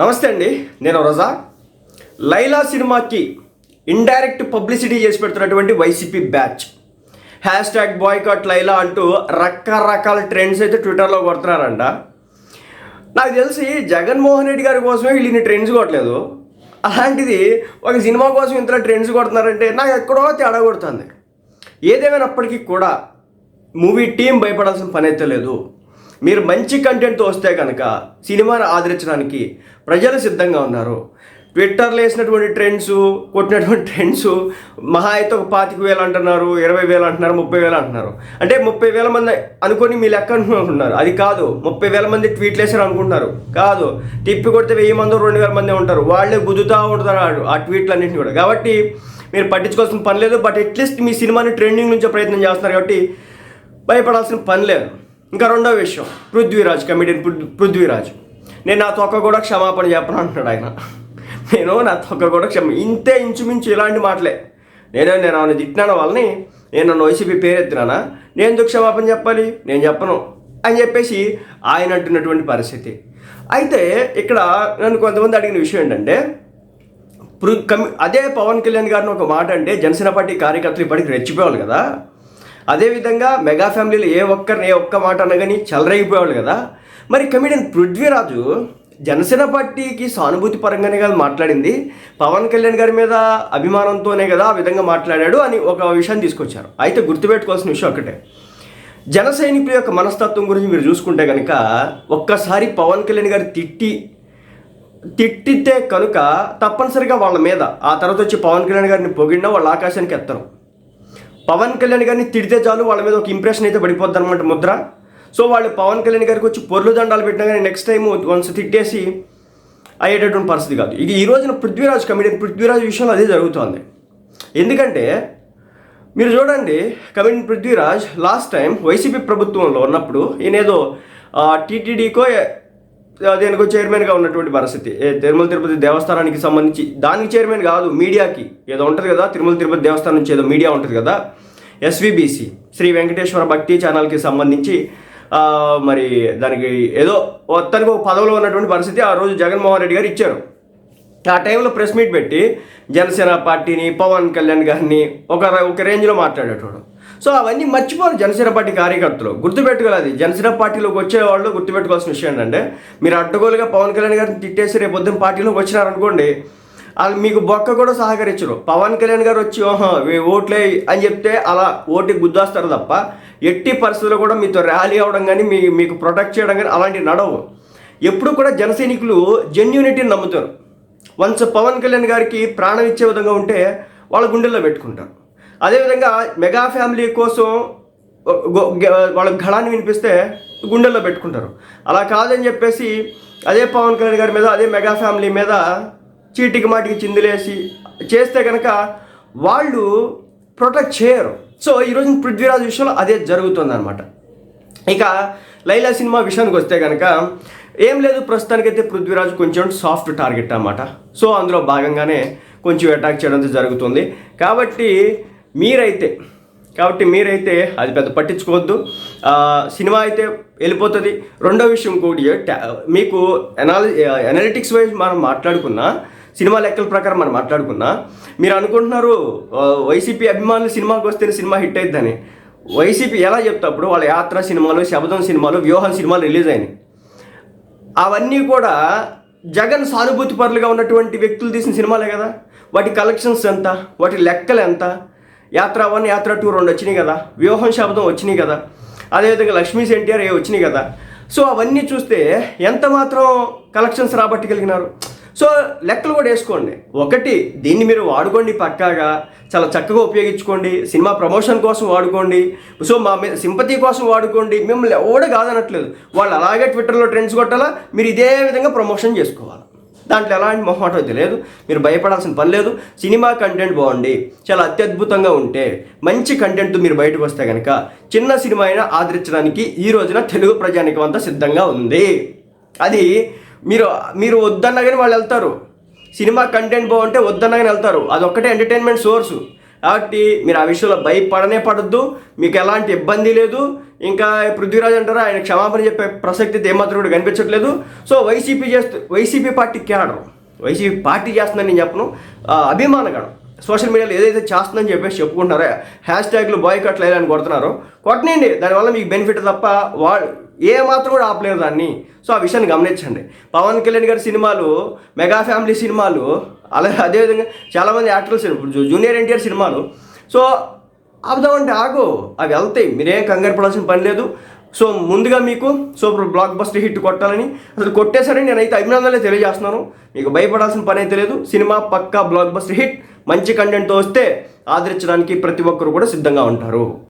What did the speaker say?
నమస్తే అండి నేను రజా. లైలా సినిమాకి ఇండైరెక్ట్ పబ్లిసిటీ చేసి పెడుతున్నటువంటి YCP batch. Hash tag boycott Laila అంటూ రకరకాల ట్రెండ్స్ అయితే ట్విట్టర్లో కొడుతున్నారంట. నాకు తెలిసి జగన్మోహన్ రెడ్డి గారి కోసమే వీళ్ళు ఇన్ని ట్రెండ్స్ కొట్టలేదు. అలాంటిది ఒక సినిమా కోసం ఇంత ట్రెండ్స్ కొడుతున్నారంటే నాకు ఎక్కడో తేడా కొడుతుంది. ఏదేమైనప్పటికీ కూడా మూవీ టీం భయపడాల్సిన పని అయితే లేదు. మీరు మంచి కంటెంట్తో వస్తే కనుక సినిమాను ఆదరించడానికి ప్రజలు సిద్ధంగా ఉన్నారు. ట్విట్టర్లో వేసినటువంటి ట్రెండ్స్ కొట్టినటువంటి ట్రెండ్స్ మహా అయితే ఒక పాతిక వేలు అంటున్నారు ఇరవై వేలు అంటున్నారు ముప్పై వేలు అంటున్నారు. అంటే ముప్పై వేల మంది అనుకొని మీ లెక్క అనుకుంటున్నారు. అది కాదు ముప్పై వేల మంది ట్వీట్లు వేసారు అనుకుంటున్నారు. కాదు తిప్పి కొడితే వెయ్యి మంది రెండు వేల మంది ఉంటారు. వాళ్ళే గుద్దుతూ ఉంటారు ఆ ట్వీట్లు అన్నింటిని కూడా. కాబట్టి మీరు పట్టించుకోవాల్సిన పని లేదు బట్ అట్లీస్ట్ మీ సినిమాని ట్రెండింగ్ నుంచే ప్రయత్నం చేస్తున్నారు కాబట్టి భయపడాల్సిన పని లేదు. ఇంకా రెండో విషయం పృథ్వీరాజ్ కమిడియన్ పృథ్వీరాజ్. నేను నా తొక్క కూడా క్షమాపణ చెప్పను అంటున్నాడు ఆయన. నేను నా తొక్క కూడా క్షమ ఇంతే ఇంచుమించు ఇలాంటి మాటలే. నేను నేను ఆమెను తిట్టినాను వాళ్ళని? నేను నన్ను వైసీపీ పేరెత్తినానా? నేను ఎందుకు క్షమాపణ చెప్పాలి? నేను చెప్పను అని చెప్పేసి ఆయన అంటున్నటువంటి పరిస్థితి. అయితే ఇక్కడ నన్ను కొంతమంది అడిగిన విషయం ఏంటంటే కమి అదే పవన్ కళ్యాణ్ గారిని ఒక మాట అంటే జనసేన పార్టీ కార్యకర్తలు ఇప్పటికి రెచ్చిపోవాలి కదా. అదేవిధంగా మెగా ఫ్యామిలీలో ఏ ఒక్కరిని ఏ ఒక్క మాట అనగాని చెలరేగిపోయేవాళ్ళు కదా. మరి కమిడియన్ పృథ్వీరాజు జనసేన పార్టీకి సానుభూతి పరంగానే కదా మాట్లాడింది. పవన్ కళ్యాణ్ గారి మీద అభిమానంతోనే కదా ఆ విధంగా మాట్లాడాడు అని ఒక విషయాన్ని తీసుకొచ్చారు. అయితే గుర్తుపెట్టుకోవాల్సిన విషయం ఒకటే జన సైనికుల యొక్క మనస్తత్వం గురించి మీరు చూసుకుంటే కనుక ఒక్కసారి పవన్ కళ్యాణ్ గారు తిట్టి తిట్టితే కనుక తప్పనిసరిగా వాళ్ళ మీద ఆ తర్వాత వచ్చి పవన్ కళ్యాణ్ గారిని పొగిడినా వాళ్ళ ఆకాశానికి ఎత్తరు. పవన్ కళ్యాణ్ గారిని తిడితే చాలు వాళ్ళ మీద ఒక ఇంప్రెషన్ అయితే పడిపోద్ది అనమాట ముద్ర. సో వాళ్ళు పవన్ కళ్యాణ్ గారికి వచ్చి పొర్లు దండాలు పెట్టినా కానీ నెక్స్ట్ టైం వన్స్ తిట్టేసి అయ్యేటటువంటి పరిస్థితి కాదు. ఇక ఈ రోజున పృథ్వీరాజ్ కమిడియన్ పృథ్వీరాజ్ విషయంలో అదే జరుగుతోంది. ఎందుకంటే మీరు చూడండి comedian Prithviraj last time YCP ప్రభుత్వంలో ఉన్నప్పుడు ఈయనేదో టీటీడీకో దేనికో చైర్మన్గా ఉన్నటువంటి పరిస్థితి. తిరుమల తిరుపతి దేవస్థానానికి సంబంధించి దానికి చైర్మన్ కాదు మీడియాకి. ఏదో ఉంటుంది కదా తిరుమల తిరుపతి దేవస్థానం నుంచి ఏదో మీడియా ఉంటుంది కదా ఎస్విబిసి శ్రీ వెంకటేశ్వర భక్తి ఛానల్కి సంబంధించి మరి దానికి ఏదో తనకు ఒక పదవిలో ఉన్నటువంటి పరిస్థితి ఆ రోజు జగన్మోహన్ రెడ్డి గారు ఇచ్చారు. ఆ టైంలో ప్రెస్ మీట్ పెట్టి జనసేన పార్టీని పవన్ కళ్యాణ్ గారిని ఒక ఒక రేంజ్లో మాట్లాడేటోడు. సో అవన్నీ మర్చిపోరు జనసేన పార్టీ కార్యకర్తలు. గుర్తుపెట్టుకోవాలి జనసేన పార్టీలోకి వచ్చే వాళ్ళు గుర్తుపెట్టుకోవాల్సిన విషయం ఏంటంటే మీరు అడ్డగోలుగా పవన్ కళ్యాణ్ గారిని తిట్టేసి రేపు పొద్దున్న పార్టీలోకి వచ్చినారనుకోండి వాళ్ళు మీకు బొక్క కూడా సహకరించరు. పవన్ కళ్యాణ్ గారు వచ్చి ఓహో ఓట్లే అని చెప్తే అలా ఓటు గుద్దేస్తారు తప్ప ఎట్టి పరిస్థితుల్లో కూడా మీతో ర్యాలీ అవ్వడం కానీ మీ మీకు ప్రొటెక్ట్ చేయడం కానీ అలాంటివి నడవు. ఎప్పుడు కూడా జన సైనికులు జెన్యూనిటీని నమ్ముతారు. వన్స్ పవన్ కళ్యాణ్ గారికి ప్రాణం ఇచ్చే విధంగా ఉంటే వాళ్ళ గుండెల్లో పెట్టుకుంటారు. అదేవిధంగా మెగా ఫ్యామిలీ కోసం వాళ్ళ గళాన్ని వినిపిస్తే గుండెల్లో పెట్టుకుంటారు. అలా కాదని చెప్పేసి అదే పవన్ కళ్యాణ్ గారి మీద అదే మెగా ఫ్యామిలీ మీద చీటికి మాటికి చిందులేసి చేస్తే కనుక వాళ్ళు ప్రొటెక్ట్ చేయరు. సో ఈరోజు పృథ్వీరాజ్ విషయంలో అదే జరుగుతుంది అనమాట ఇక లైలా సినిమా విషయానికి వస్తే కనుక ఏం లేదు ప్రస్తుతానికైతే పృథ్వీరాజ్ కొంచెం సాఫ్ట్ టార్గెట్ అనమాట సో అందులో భాగంగానే కొంచెం అటాక్ చేయడం జరుగుతుంది. కాబట్టి మీరైతే కాబట్టి మీరైతే అది పెద్ద పట్టించుకోవద్దు. సినిమా అయితే వెళ్ళిపోతుంది. రెండో విషయం కూడా మీకు ఎనాలి ఎనాలిటిక్స్ వైజ్ మనం మాట్లాడుకున్నా సినిమా లెక్కల ప్రకారం మనం మాట్లాడుకున్నా మీరు అనుకుంటున్నారు వైసీపీ అభిమానులు సినిమాకి వస్తేనే సినిమా హిట్ అయిద్దని. వైసీపీ ఎలా చెప్తాప్పుడు వాళ్ళ యాత్ర సినిమాలు శబదం సినిమాలు వ్యూహం సినిమాలు రిలీజ్ అయినాయి. అవన్నీ కూడా జగన్ సానుభూతి పరులుగా ఉన్నటువంటి వ్యక్తులు తీసిన సినిమాలే కదా. వాటి కలెక్షన్స్ ఎంత? వాటి లెక్కలు ఎంత? యాత్ర వన్ యాత్ర టూ రెండు వచ్చినాయి కదా. వ్యూహం శబ్దం వచ్చినాయి కదా. అదేవిధంగా లక్ష్మీస్ ఎన్టీఆర్ ఏ వచ్చినాయి కదా. సో అవన్నీ చూస్తే ఎంత మాత్రం కలెక్షన్స్ రాబట్టగలిగినారు. సో లెక్కలు కూడా వేసుకోండి. ఒకటి దీన్ని మీరు వాడుకోండి పక్కాగా. చాలా చక్కగా ఉపయోగించుకోండి. సినిమా ప్రమోషన్ కోసం వాడుకోండి. సో మా మీద సింపతి కోసం వాడుకోండి. మిమ్మల్ని ఎవడ కాదనట్లేదు. వాళ్ళు అలాగే ట్విట్టర్లో ట్రెండ్స్ కొట్టాలా? మీరు ఇదే విధంగా ప్రమోషన్ చేసుకోవాలి. దాంట్లో ఎలాంటి మొహమాటం తెలియదు మీరు భయపడాల్సిన పని లేదు. సినిమా కంటెంట్ బాగుండి చాలా అత్యద్భుతంగా ఉంటే మంచి కంటెంట్ మీరు బయటకు వస్తే కనుక చిన్న సినిమా అయినా ఆదరించడానికి ఈ రోజున తెలుగు ప్రజానికం అంతా సిద్ధంగా ఉంది. అది మీరు మీరు వద్దన్నా కానీ వాళ్ళు వెళ్తారు. సినిమా కంటెంట్ బాగుంటే వద్దన్నా కానీ వెళ్తారు. అదొక్కటే ఎంటర్టైన్మెంట్ సోర్సు. కాబట్టి మీరు ఆ విషయంలో భయపడనే పడద్దు. మీకు ఎలాంటి ఇబ్బంది లేదు. ఇంకా పృథ్వీరాజ్ అంటారా ఆయన క్షమాపణ చెప్పే ప్రసక్తి అయితే ఏమాత్రం కూడా కనిపించట్లేదు. సో వైసీపీ చేస్తూ YCP party cadre YCP party చేస్తుందని నేను చెప్పను. ఆ, అభిమానగణం సోషల్ మీడియాలో ఏదైతే చేస్తుందని చెప్పేసి చెప్పుకుంటున్నారో హ్యాష్ ట్యాగ్లు బాయ్ కట్ అని కొడుతున్నారో. కొట్టనండి దానివల్ల మీకు బెనిఫిట్ తప్ప వాళ్ళు ఏ మాత్రం కూడా ఆపలేరు దాన్ని. సో ఆ విషయాన్ని గమనించండి. పవన్ కళ్యాణ్ గారి సినిమాలు మెగా ఫ్యామిలీ సినిమాలు అలాగే అదేవిధంగా చాలామంది యాక్టర్స్ జూనియర్ ఎన్టీఆర్ సినిమాలు. సో ఆపుదామంటే ఆగు. అవి వెళ్తాయి. మీరేం కంగారు పడాల్సిన పని లేదు. సో ముందుగా మీకు సూపర్ బ్లాక్ బస్టర్ హిట్ కొట్టాలని. అసలు కొట్టేసరని నేనైతే అభినందనలే తెలియజేస్తున్నాను. మీకు భయపడాల్సిన పని అయితే లేదు. సినిమా పక్కా బ్లాక్ బస్టర్ హిట్. మంచి కంటెంట్తో వస్తే ఆదరించడానికి ప్రతి ఒక్కరు కూడా సిద్ధంగా ఉంటారు.